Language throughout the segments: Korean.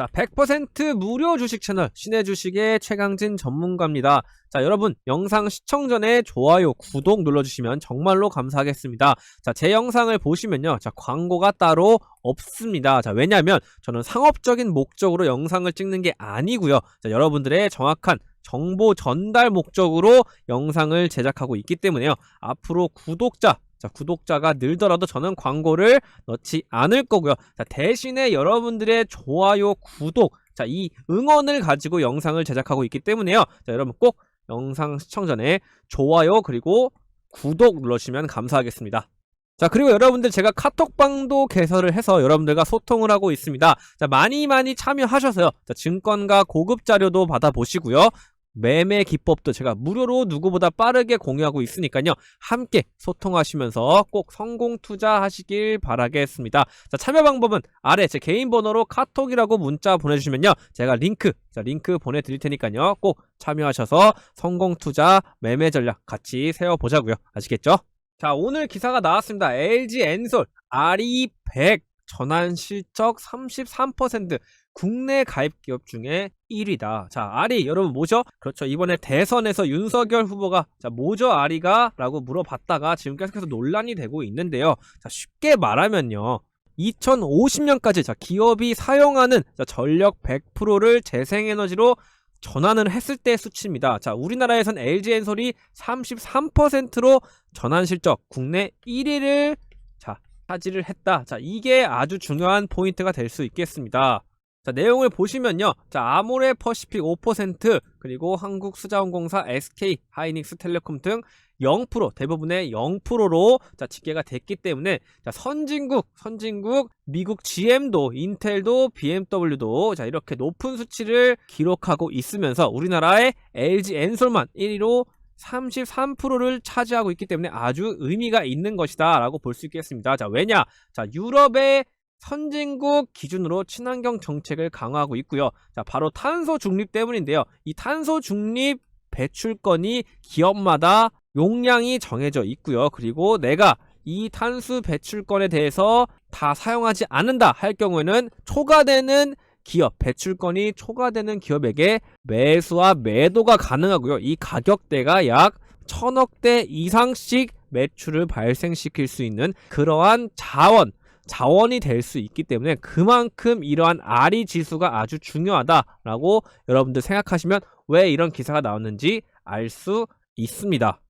자, 100% 무료 주식 채널 신의 주식의 최강진 전문가입니다. 자, 여러분 영상 시청 전에 좋아요, 구독 눌러주시면 정말로 감사하겠습니다. 자, 제 영상을 보시면요, 자 광고가 따로 없습니다. 자, 왜냐하면 저는 상업적인 목적으로 영상을 찍는 게 아니고요. 자, 여러분들의 정확한 정보 전달 목적으로 영상을 제작하고 있기 때문에요. 앞으로 구독자 자, 구독자가 늘더라도 저는 광고를 넣지 않을 거고요. 자, 대신에 여러분들의 좋아요, 구독, 자, 이 응원을 가지고 영상을 제작하고 있기 때문에요. 자, 여러분 꼭 영상 시청 전에 좋아요, 그리고 구독 눌러주시면 감사하겠습니다. 자, 그리고 여러분들 제가 카톡방도 개설을 해서 여러분들과 소통을 하고 있습니다. 자, 많이 많이 참여하셔서요. 자, 증권과 고급 자료도 받아보시고요. 매매 기법도 제가 무료로 누구보다 빠르게 공유하고 있으니까요. 함께 소통하시면서 꼭 성공 투자하시길 바라겠습니다. 자, 참여 방법은 아래 제 개인 번호로 카톡이라고 문자 보내주시면요. 제가 링크, 자, 링크 보내드릴 테니까요. 꼭 참여하셔서 성공 투자 매매 전략 같이 세워보자고요. 아시겠죠? 자, 오늘 기사가 나왔습니다. LG 엔솔 RE100 전환 실적 33% 국내 가입 기업 중에 1위다. 자, 아리 여러분 뭐죠? 그렇죠. 이번에 대선에서 윤석열 후보가 자, 뭐죠 아리가? 라고 물어봤다가 지금 계속해서 논란이 되고 있는데요. 자, 쉽게 말하면요. 2050년까지 자, 기업이 사용하는 자, 전력 100%를 재생에너지로 전환을 했을 때 수치입니다. 자, 우리나라에선 LG 엔솔이 33%로 전환 실적 국내 1위를 자, 차지를 했다. 자, 이게 아주 중요한 포인트가 될 수 있겠습니다. 자, 내용을 보시면요. 자, 아모레 퍼시픽 5%, 그리고 한국수자원공사, SK, 하이닉스 텔레콤 등 0% 대부분의 0%로 자, 집계가 됐기 때문에 자, 선진국, 선진국 미국 GM도 인텔도 BMW도 자, 이렇게 높은 수치를 기록하고 있으면서 우리나라의 LG 엔솔만 1위로 33%를 차지하고 있기 때문에 아주 의미가 있는 것이다 라고 볼 수 있겠습니다. 자, 왜냐? 자, 유럽의 선진국 기준으로 친환경 정책을 강화하고 있고요. 자, 바로 탄소 중립 때문인데요. 이 탄소 중립 배출권이 기업마다 용량이 정해져 있고요. 그리고 내가 이 탄소 배출권에 대해서 다 사용하지 않는다 할 경우에는 초과되는 기업 배출권이 초과되는 기업에게 매수와 매도가 가능하고요. 이 가격대가 약 천억대 이상씩 매출을 발생시킬 수 있는 그러한 자원 자원이 될 수 있기 때문에 그만큼 이러한 RE 지수가 아주 중요하다라고 여러분들 생각하시면 왜 이런 기사가 나왔는지 알 수 있습니다.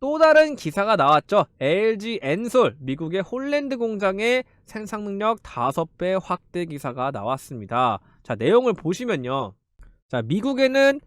또 다른 기사가 나왔죠. LG 엔솔 미국의 홀랜드 공장의 생산 능력 5배 확대 기사가 나왔습니다. 자, 내용을 보시면요. 자, 미국에는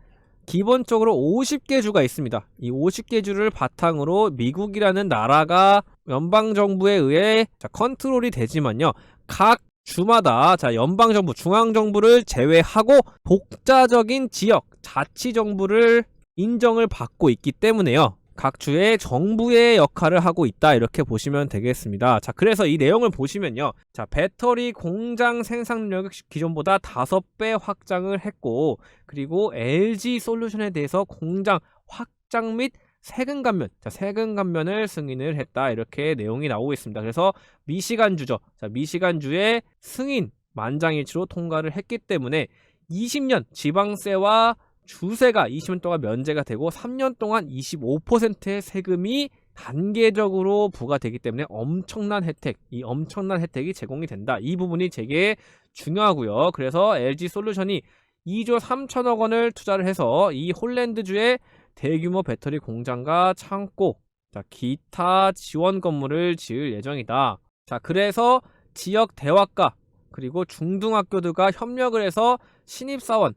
기본적으로 50개 주가 있습니다. 이 50개 주를 바탕으로 미국이라는 나라가 연방 정부에 의해 자, 컨트롤이 되지만요. 각 주마다 자, 연방 정부, 중앙 정부를 제외하고 독자적인 지역, 자치 정부를 인정을 받고 있기 때문에요. 각 주의 정부의 역할을 하고 있다 이렇게 보시면 되겠습니다. 자, 그래서 이 내용을 보시면요. 자, 배터리 공장 생산력을 기존보다 5배 확장을 했고 그리고 LG 솔루션에 대해서 공장 확장 및 세금 감면, 자, 세금 감면을 승인을 했다. 이렇게 내용이 나오고 있습니다. 그래서 미시간주죠. 자, 미시간주의 승인 만장일치로 통과를 했기 때문에 20년 지방세와 주세가 20년 동안 면제가 되고 3년 동안 25%의 세금이 단계적으로 부과되기 때문에 엄청난 혜택, 이 엄청난 혜택이 제공이 된다. 이 부분이 되게 중요하고요. 그래서 LG 솔루션이 2조 3천억 원을 투자를 해서 이 홀랜드주의 대규모 배터리 공장과 창고, 자, 기타 지원 건물을 지을 예정이다. 자, 그래서 지역 대학가 그리고 중등학교들과 협력을 해서 신입사원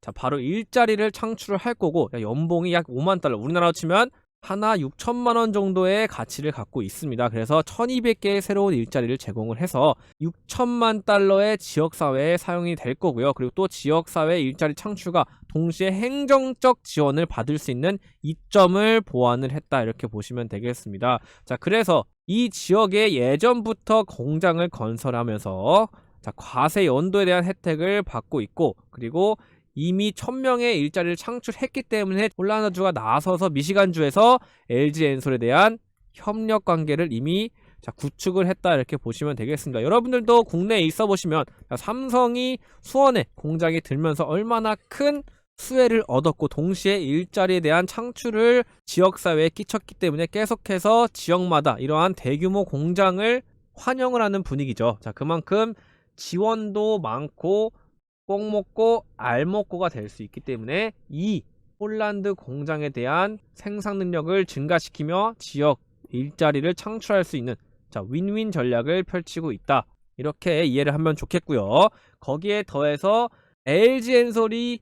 자, 바로 일자리를 창출을 할 거고 연봉이 약 5만 달러. 우리나라로 치면 하나 6천만 원 정도의 가치를 갖고 있습니다. 그래서 1200개의 새로운 일자리를 제공을 해서 6천만 달러의 지역사회에 사용이 될 거고요. 그리고 또 지역사회 일자리 창출과 동시에 행정적 지원을 받을 수 있는 이점을 보완을 했다. 이렇게 보시면 되겠습니다. 자, 그래서 이 지역에 예전부터 공장을 건설하면서 자, 과세 연도에 대한 혜택을 받고 있고 그리고 이미 1000명의 일자리를 창출했기 때문에 홀란드주가 나서서 미시간주에서 LG 엔솔에 대한 협력 관계를 이미 자, 구축을 했다 이렇게 보시면 되겠습니다. 여러분들도 국내에 있어 보시면 자, 삼성이 수원에 공장이 들면서 얼마나 큰 수혜를 얻었고 동시에 일자리에 대한 창출을 지역사회에 끼쳤기 때문에 계속해서 지역마다 이러한 대규모 공장을 환영을 하는 분위기죠. 자, 그만큼 지원도 많고 꼭 먹고 알 먹고가 될 수 있기 때문에 이 폴란드 공장에 대한 생산 능력을 증가시키며 지역 일자리를 창출할 수 있는 자, 윈윈 전략을 펼치고 있다. 이렇게 이해를 하면 좋겠고요. 거기에 더해서 LG 엔솔이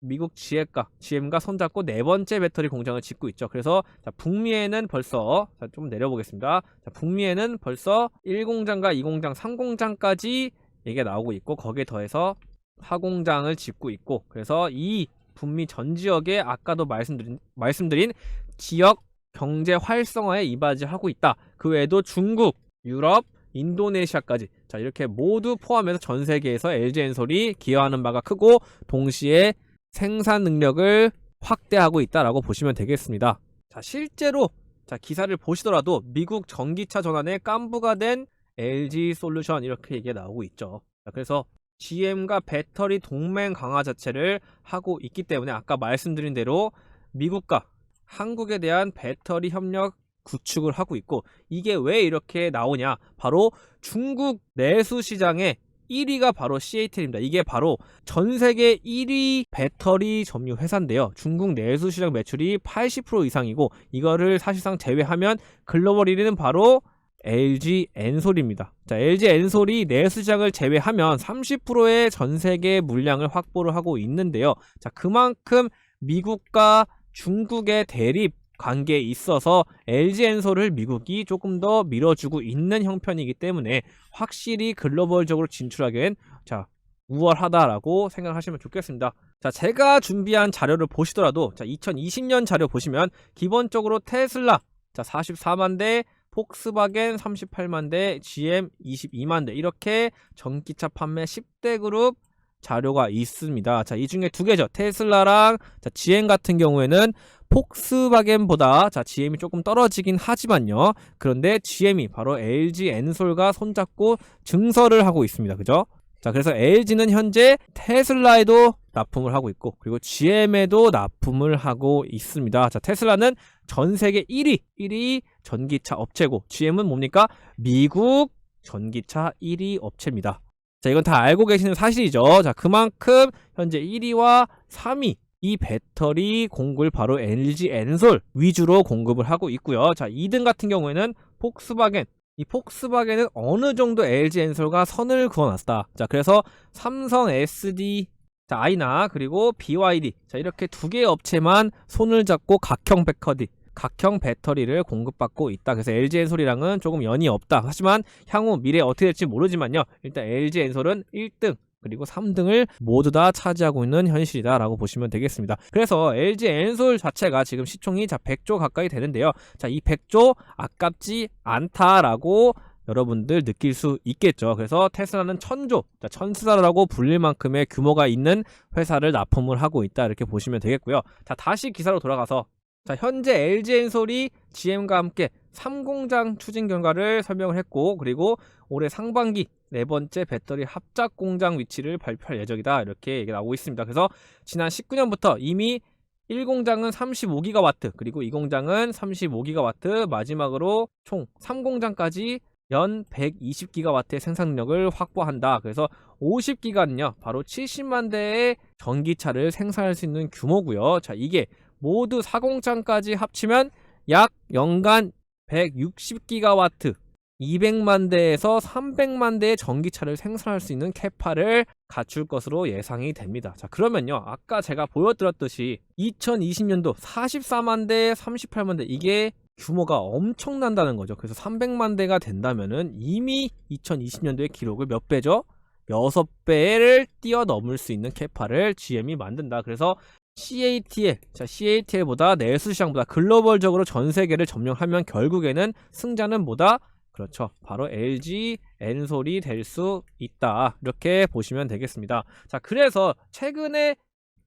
미국 지혜가, GM과 손잡고 네 번째 배터리 공장을 짓고 있죠. 그래서 자, 북미에는 벌써 자, 좀 내려보겠습니다. 자, 북미에는 벌써 1공장과 2공장, 3공장까지 얘기가 나오고 있고 거기에 더해서 4공장을 짓고 있고 그래서 이 북미 전 지역에 아까도 말씀드린 말씀드린 지역 경제 활성화에 이바지하고 있다. 그 외에도 중국, 유럽, 인도네시아까지 자 이렇게 모두 포함해서 전 세계에서 LG 엔솔이 기여하는 바가 크고 동시에 생산 능력을 확대하고 있다라고 보시면 되겠습니다. 자 실제로 자 기사를 보시더라도 미국 전기차 전환에 깐부가 된 LG 솔루션 이렇게 얘기가 나오고 있죠. 자, 그래서 GM과 배터리 동맹 강화 자체를 하고 있기 때문에 아까 말씀드린 대로 미국과 한국에 대한 배터리 협력 구축을 하고 있고 이게 왜 이렇게 나오냐 바로 중국 내수 시장의 1위가 바로 CATL입니다. 이게 바로 전 세계 1위 배터리 점유 회사인데요. 중국 내수 시장 매출이 80% 이상이고 이거를 사실상 제외하면 글로벌 1위는 바로 LG 엔솔입니다. 자, LG 엔솔이 내수 시장을 제외하면 30%의 전 세계 물량을 확보를 하고 있는데요. 자, 그만큼 미국과 중국의 대립 관계에 있어서 LG 엔솔을 미국이 조금 더 밀어주고 있는 형편이기 때문에 확실히 글로벌적으로 진출하기엔 자 우월하다라고 생각하시면 좋겠습니다. 자 제가 준비한 자료를 보시더라도 자 2020년 자료 보시면 기본적으로 테슬라 자 44만 대 폭스바겐 38만 대 GM 22만 대 이렇게 전기차 판매 10대 그룹 자료가 있습니다. 자, 이 중에 두 개죠. 테슬라랑 자, GM 같은 경우에는 폭스바겐보다 자, GM이 조금 떨어지긴 하지만요. 그런데 GM이 바로 LG 엔솔과 손잡고 증설을 하고 있습니다. 그죠? 자, 그래서 LG는 현재 테슬라에도 납품을 하고 있고, 그리고 GM에도 납품을 하고 있습니다. 자, 테슬라는 전 세계 1위, 1위 전기차 업체고, GM은 뭡니까? 미국 전기차 1위 업체입니다. 자, 이건 다 알고 계시는 사실이죠. 자, 그만큼 현재 1위와 3위 이 배터리 공급을 바로 LG 엔솔 위주로 공급을 하고 있고요. 자, 2등 같은 경우에는 폭스바겐. 이 폭스바겐은 어느 정도 LG 엔솔과 선을 그어놨다. 자, 그래서 삼성 SD 자, 아이나 그리고 BYD 자 이렇게 두 개의 업체만 손을 잡고 각형 배터리 각형 배터리를 공급받고 있다. 그래서 LG 엔솔이랑은 조금 연이 없다. 하지만 향후 미래 어떻게 될지 모르지만요. 일단 LG 엔솔은 1등 그리고 3등을 모두 다 차지하고 있는 현실이다라고 보시면 되겠습니다. 그래서 LG 엔솔 자체가 지금 시총이 자 100조 가까이 되는데요. 자, 이 100조 아깝지 않다라고 여러분들 느낄 수 있겠죠. 그래서 테슬라는 천조, 자, 천스라라고 불릴 만큼의 규모가 있는 회사를 납품을 하고 있다 이렇게 보시면 되겠고요. 자, 다시 기사로 돌아가서 자, 현재 LG 엔솔이 GM과 함께 3공장 추진 결과를 설명을 했고 그리고 올해 상반기 네 번째 배터리 합작 공장 위치를 발표할 예정이다. 이렇게 얘기가 나오고 있습니다. 그래서 지난 19년부터 이미 1공장은 35기가와트, 그리고 2공장은 35기가와트, 마지막으로 총 3공장까지 연 120기가와트의 생산 능력을 확보한다. 그래서 50기가는요, 바로 70만 대의 전기차를 생산할 수 있는 규모고요. 자, 이게 모두 4공장까지 합치면 약 연간 160기가와트 200만 대에서 300만 대의 전기차를 생산할 수 있는 캐파를 갖출 것으로 예상이 됩니다. 자, 그러면요. 아까 제가 보여드렸듯이 2020년도 44만 대, 38만 대 이게 규모가 엄청난다는 거죠. 그래서 300만 대가 된다면은 이미 2020년도의 기록을 몇 배죠? 6배를 뛰어넘을 수 있는 캐파를 GM이 만든다. 그래서 CATL, 자 CATL보다 내수 시장보다 글로벌적으로 전 세계를 점령하면 결국에는 승자는 뭐다? 그렇죠. 바로 LG 엔솔이 될 수 있다. 이렇게 보시면 되겠습니다. 자, 그래서 최근에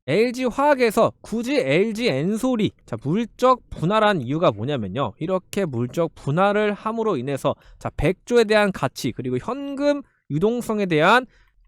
LG 화학에서 굳이 LG 엔솔이 자 물적 분할한 이유가 뭐냐면요. 이렇게 물적 분할을 함으로 인해서 자 백조에 대한 가치 그리고 현금 유동성에 대한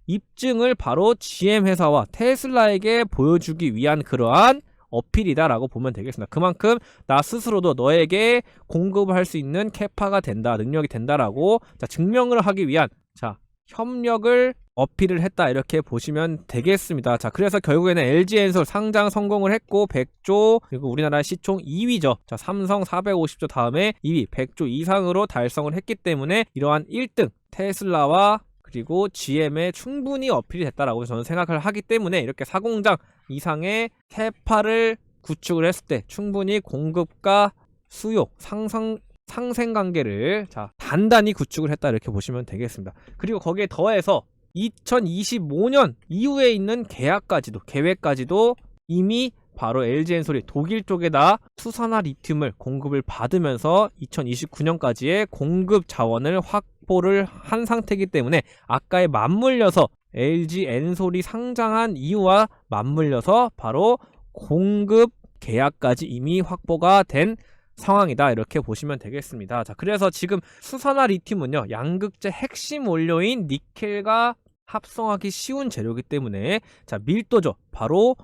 입증을 바로 GM 회사와 테슬라에게 보여주기 위한 그러한 어필이다라고 보면 되겠습니다. 그만큼 나 스스로도 너에게 공급을 할 수 있는 캐파가 된다, 능력이 된다라고 자, 증명을 하기 위한 자 협력을 어필을 했다 이렇게 보시면 되겠습니다. 자 그래서 결국에는 LG 엔솔 상장 성공을 했고 100조 그리고 우리나라 시총 2위죠. 자 삼성 450조 다음에 2위 100조 이상으로 달성을 했기 때문에 이러한 1등 테슬라와 그리고 GM에 충분히 어필이 됐다라고 저는 생각을 하기 때문에 이렇게 사공장 이상의 캐파를 구축을 했을 때 충분히 공급과 수요 상승 상생 관계를 자 단단히 구축을 했다 이렇게 보시면 되겠습니다. 그리고 거기에 더해서 2025년 이후에 있는 계약까지도 계획까지도 이미 바로 LG 엔솔이 독일 쪽에다 수산화 리튬을 공급을 받으면서 2029년까지의 공급 자원을 확보를 한 상태이기 때문에 아까에 맞물려서 LG 엔솔이 상장한 이유와 맞물려서 바로 공급 계약까지 이미 확보가 된 상황이다 이렇게 보시면 되겠습니다. 자 그래서 지금 수산화 리튬은요 양극재 핵심 원료인 니켈과 합성하기 쉬운 재료이기 때문에 자 밀도죠 바로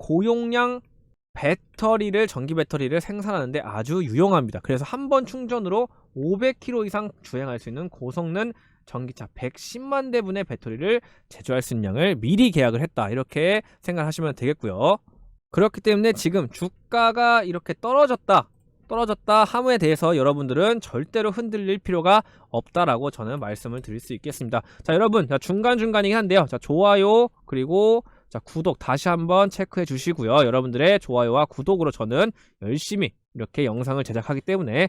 고용량 배터리를 전기 배터리를 생산하는데 아주 유용합니다. 그래서 한 번 충전으로 500km 이상 주행할 수 있는 고성능 전기차 110만 대분의 배터리를 제조할 수 있는 양을 미리 계약을 했다. 이렇게 생각하시면 되겠고요. 그렇기 때문에 지금 주가가 이렇게 떨어졌다. 떨어졌다 함에 대해서 여러분들은 절대로 흔들릴 필요가 없다라고 저는 말씀을 드릴 수 있겠습니다. 자, 여러분, 자, 중간중간이긴 한데요. 자, 좋아요, 그리고 자, 구독 다시 한번 체크해 주시고요. 여러분들의 좋아요와 구독으로 저는 열심히 이렇게 영상을 제작하기 때문에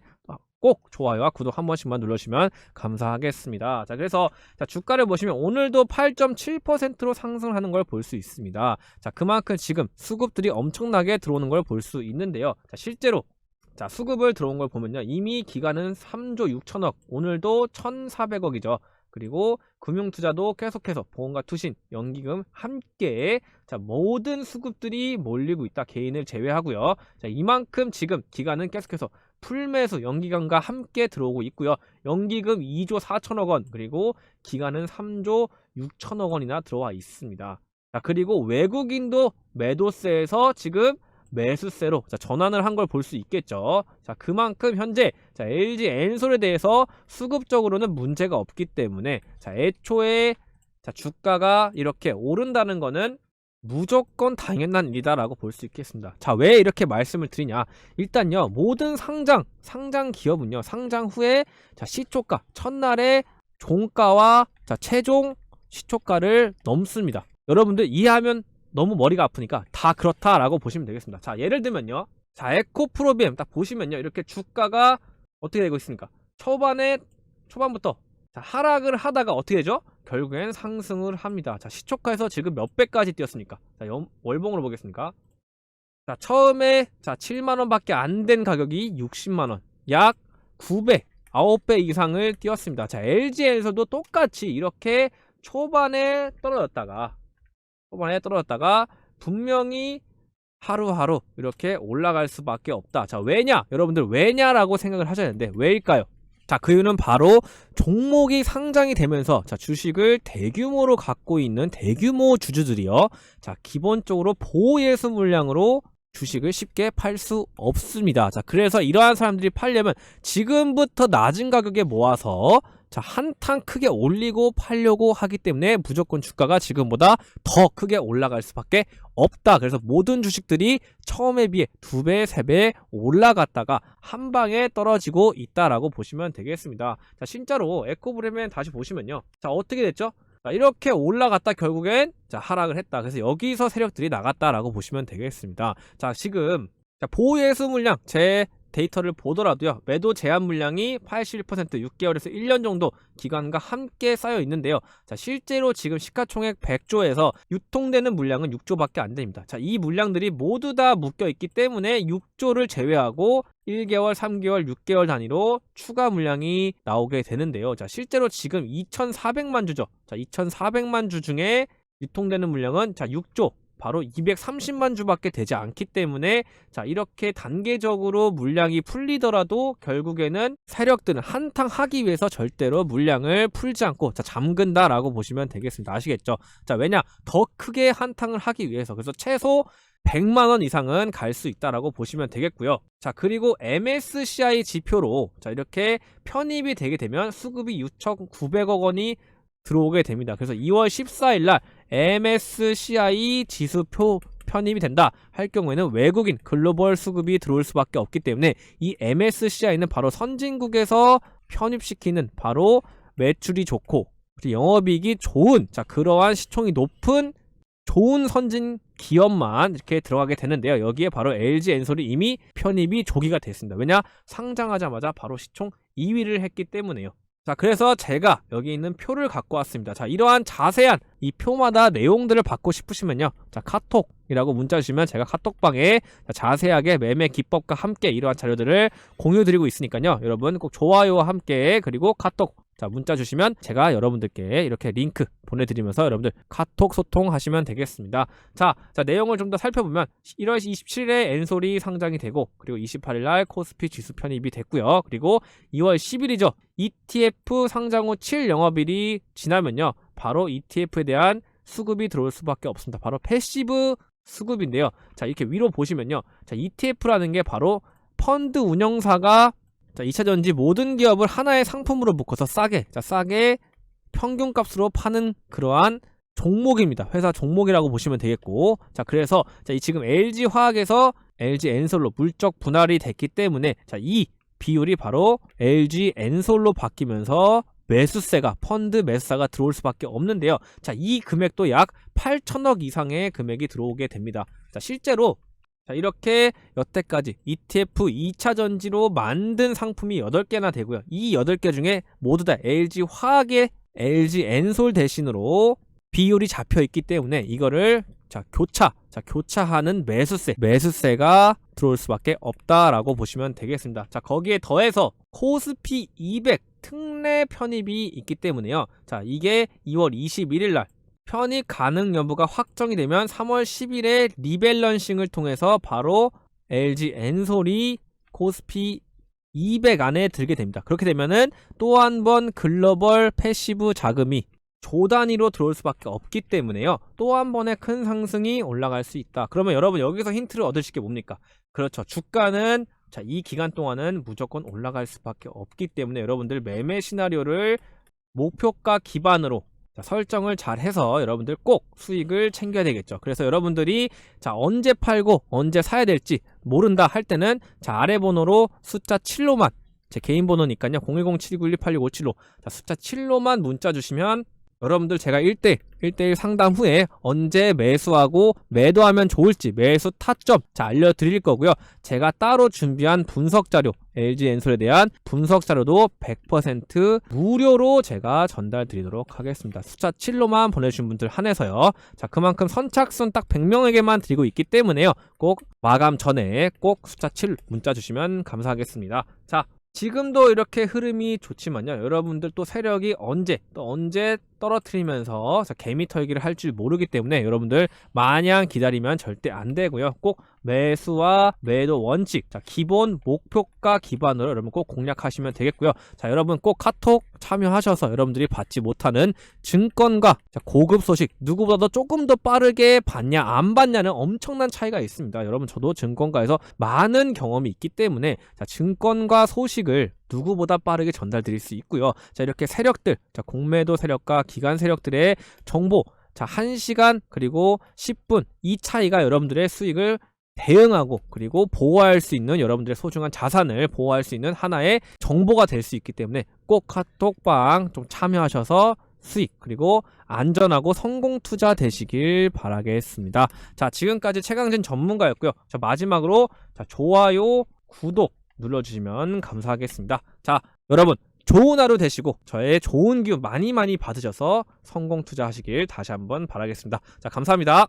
꼭 좋아요와 구독 한 번씩만 눌러주시면 감사하겠습니다. 자, 그래서 자, 주가를 보시면 오늘도 8.7%로 상승하는 걸 볼 수 있습니다. 자, 그만큼 지금 수급들이 엄청나게 들어오는 걸 볼 수 있는데요. 자, 실제로 자, 수급을 들어온 걸 보면요. 이미 기간은 3조 6천억, 오늘도 1,400억이죠. 그리고 금융투자도 계속해서 보험과 투신, 연기금 함께 자 모든 수급들이 몰리고 있다. 개인을 제외하고요. 자 이만큼 지금 기간은 계속해서 풀매수 연기금과 함께 들어오고 있고요. 연기금 2조 4천억 원 그리고 기간은 3조 6천억 원이나 들어와 있습니다. 자 그리고 외국인도 매도세에서 지금 매수세로 자, 전환을 한 걸 볼 수 있겠죠. 자, 그만큼 현재 자, LG 엔솔에 대해서 수급적으로는 문제가 없기 때문에 자, 애초에 자, 주가가 이렇게 오른다는 거는 무조건 당연한 일이다라고 볼 수 있겠습니다. 자, 왜 이렇게 말씀을 드리냐? 일단요, 모든 상장, 상장 기업은요, 상장 후에 자, 시초가, 첫날에 종가와 자, 최종 시초가를 넘습니다. 여러분들 이해하면 너무 머리가 아프니까 다 그렇다라고 보시면 되겠습니다. 자, 예를 들면요. 자, 에코 프로비엠 딱 보시면요. 이렇게 주가가 어떻게 되고 있습니까? 초반에 초반부터 자, 하락을 하다가 어떻게 되죠? 결국엔 상승을 합니다. 자, 시초가에서 지금 몇 배까지 뛰었습니까? 자, 연, 월봉으로 보겠습니까? 자, 처음에 자, 7만 원밖에 안 된 가격이 60만 원. 약 9배, 9배 이상을 뛰었습니다. 자, LG에서도 똑같이 이렇게 초반에 떨어졌다가 초반에 떨어졌다가 분명히 하루하루 이렇게 올라갈 수밖에 없다. 자, 왜냐? 여러분들 왜냐라고 생각을 하셔야 되는데 왜일까요? 자, 그 이유는 바로 종목이 상장이 되면서 자, 주식을 대규모로 갖고 있는 대규모 주주들이요. 자, 기본적으로 보호예수 물량으로 주식을 쉽게 팔 수 없습니다. 자, 그래서 이러한 사람들이 팔려면 지금부터 낮은 가격에 모아서 자, 한탕 크게 올리고 팔려고 하기 때문에 무조건 주가가 지금보다 더 크게 올라갈 수밖에 없다. 그래서 모든 주식들이 처음에 비해 두 배, 세 배 올라갔다가 한 방에 떨어지고 있다라고 보시면 되겠습니다. 자, 진짜로 에코브레멘 다시 보시면요. 자, 어떻게 됐죠? 자, 이렇게 올라갔다 결국엔 자, 하락을 했다. 그래서 여기서 세력들이 나갔다라고 보시면 되겠습니다. 자, 지금 자, 보유예수 물량 제 데이터를 보더라도요. 매도 제한 물량이 81% 6개월에서 1년 정도 기간과 함께 쌓여 있는데요. 자, 실제로 지금 시가총액 100조에서 유통되는 물량은 6조밖에 안 됩니다. 자, 이 물량들이 모두 다 묶여 있기 때문에 6조를 제외하고 1개월, 3개월, 6개월 단위로 추가 물량이 나오게 되는데요. 자, 실제로 지금 2,400만 주죠. 자, 2,400만 주 중에 유통되는 물량은 자, 6조 바로 230만 주밖에 되지 않기 때문에 자 이렇게 단계적으로 물량이 풀리더라도 결국에는 세력들은 한탕 하기 위해서 절대로 물량을 풀지 않고 자 잠근다라고 보시면 되겠습니다. 아시겠죠? 자 왜냐 더 크게 한탕을 하기 위해서 그래서 최소 100만 원 이상은 갈 수 있다라고 보시면 되겠고요. 자, 그리고 MSCI 지표로 자, 이렇게 편입이 되게 되면 수급이 6,900억 원이 들어오게 됩니다. 그래서 2월 14일 날 MSCI 지수표 편입이 된다 할 경우에는 외국인 글로벌 수급이 들어올 수밖에 없기 때문에 이 MSCI는 바로 선진국에서 편입시키는 바로 매출이 좋고 영업이익이 좋은 자 그러한 시총이 높은 좋은 선진 기업만 이렇게 들어가게 되는데요. 여기에 바로 LG 엔솔이 이미 편입이 조기가 됐습니다. 왜냐? 상장하자마자 바로 시총 2위를 했기 때문에요. 자, 그래서 제가 여기 있는 표를 갖고 왔습니다. 자, 이러한 자세한 이 표마다 내용들을 받고 싶으시면요. 자, 카톡이라고 문자 주시면 제가 카톡방에 자, 자세하게 매매 기법과 함께 이러한 자료들을 공유 드리고 있으니까요. 여러분 꼭 좋아요와 함께 그리고 카톡 자, 문자 주시면 제가 여러분들께 이렇게 링크 보내드리면서 여러분들 카톡 소통하시면 되겠습니다. 자, 자 내용을 좀 더 살펴보면 1월 27일에 엔솔이 상장이 되고 그리고 28일 날 코스피 지수 편입이 됐고요. 그리고 2월 10일이죠. ETF 상장 후 7 영업일이 지나면요. 바로 ETF에 대한 수급이 들어올 수밖에 없습니다. 바로 패시브 수급인데요. 자, 이렇게 위로 보시면요. 자, ETF라는 게 바로 펀드 운영사가 자, 2차 전지 모든 기업을 하나의 상품으로 묶어서 싸게, 자, 싸게 평균값으로 파는 그러한 종목입니다. 회사 종목이라고 보시면 되겠고. 자, 그래서 자, 이 지금 LG 화학에서 LG 엔솔로 물적 분할이 됐기 때문에 자, 이 비율이 바로 LG 엔솔로 바뀌면서 매수세가 펀드 매수사가 들어올 수밖에 없는데요. 자, 이 금액도 약 8천억 이상의 금액이 들어오게 됩니다. 자, 실제로 자, 이렇게 여태까지 ETF 2차 전지로 만든 상품이 8개나 되고요. 이 8개 중에 모두 다 LG 화학의 LG 엔솔 대신으로 비율이 잡혀 있기 때문에 이거를 자, 교차, 자, 교차하는 매수세, 매수세가 들어올 수밖에 없다라고 보시면 되겠습니다. 자, 거기에 더해서 코스피 200 특례 편입이 있기 때문에요. 자, 이게 2월 21일 날 편입 가능 여부가 확정이 되면 3월 10일에 리밸런싱을 통해서 바로 LG 엔솔이 코스피 200 안에 들게 됩니다. 그렇게 되면은 또 한 번 글로벌 패시브 자금이 조 단위로 들어올 수밖에 없기 때문에요. 또 한 번의 큰 상승이 올라갈 수 있다. 그러면 여러분 여기서 힌트를 얻으실 게 뭡니까? 그렇죠. 주가는 자, 이 기간 동안은 무조건 올라갈 수밖에 없기 때문에 여러분들 매매 시나리오를 목표가 기반으로 자, 설정을 잘 해서 여러분들 꼭 수익을 챙겨야 되겠죠. 그래서 여러분들이 자, 언제 팔고 언제 사야 될지 모른다 할 때는 자, 아래 번호로 숫자 7로만 제 개인 번호니까요. 010-7912-8657로 자, 숫자 7로만 문자 주시면 여러분들 제가 1대 1대1 상담 후에 언제 매수하고 매도하면 좋을지 매수 타점 자 알려드릴 거고요. 제가 따로 준비한 분석 자료 LG 엔솔에 대한 분석 자료도 100% 무료로 제가 전달 드리도록 하겠습니다. 숫자 7로만 보내주신 분들 한해서요. 자 그만큼 선착순 딱 100명에게만 드리고 있기 때문에요. 꼭 마감 전에 꼭 숫자 7 문자 주시면 감사하겠습니다. 자 지금도 이렇게 흐름이 좋지만요. 여러분들 또 세력이 언제 또 언제 떨어뜨리면서 개미 털기를 할 줄 모르기 때문에 여러분들 마냥 기다리면 절대 안 되고요. 꼭 매수와 매도 원칙, 자 기본 목표가 기반으로 여러분 꼭 공략하시면 되겠고요. 자 여러분 꼭 카톡 참여하셔서 여러분들이 받지 못하는 증권과 자, 고급 소식 누구보다도 조금 더 빠르게 받냐 안 받냐는 엄청난 차이가 있습니다. 여러분 저도 증권가에서 많은 경험이 있기 때문에 자 증권과 소식을 누구보다 빠르게 전달드릴 수 있고요. 자, 이렇게 세력들, 자, 공매도 세력과 기관 세력들의 정보, 자, 1시간 그리고 10분 이 차이가 여러분들의 수익을 대응하고 그리고 보호할 수 있는 여러분들의 소중한 자산을 보호할 수 있는 하나의 정보가 될 수 있기 때문에 꼭 카톡방 좀 참여하셔서 수익 그리고 안전하고 성공 투자 되시길 바라겠습니다. 자, 지금까지 최강진 전문가였고요. 자, 마지막으로 자, 좋아요, 구독 눌러주시면 감사하겠습니다. 자, 여러분 좋은 하루 되시고 저의 좋은 기운 많이 많이 받으셔서 성공 투자하시길 다시 한번 바라겠습니다. 자, 감사합니다.